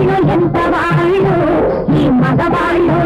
మగవాళ్ళు ఎంత వాళ్ళు ఈ మగవాళ్ళు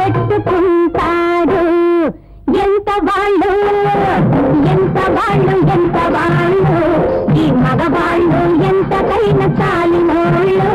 పెట్టుకుంటారు? ఎంత వాళ్ళు? ఎంత వాళ్ళు? ఎంత వాళ్ళు? ఈ మగవాళ్ళు ఎంతకైనా చాలినోళ్ళు.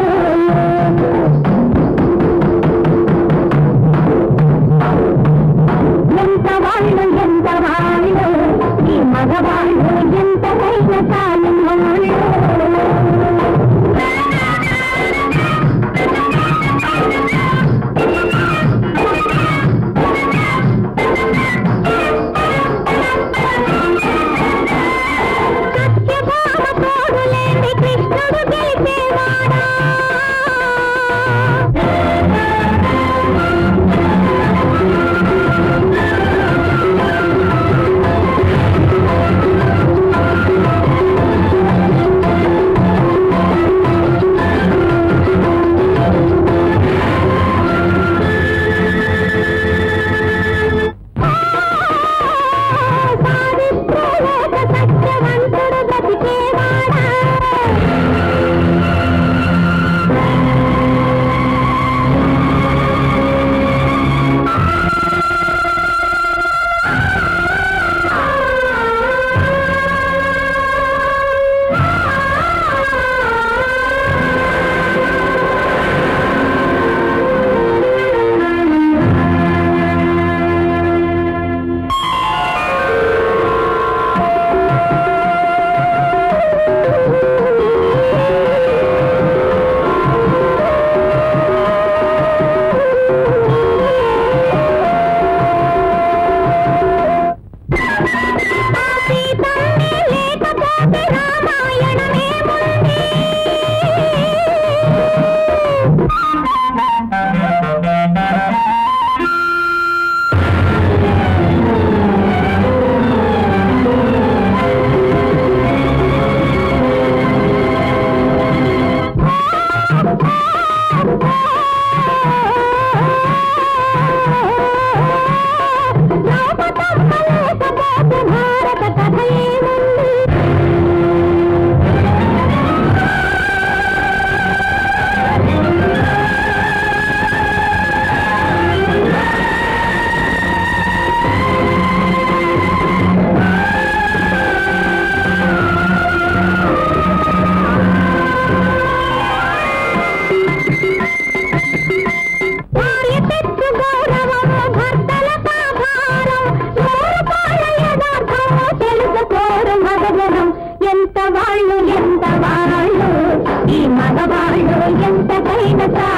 ಮಾತಾ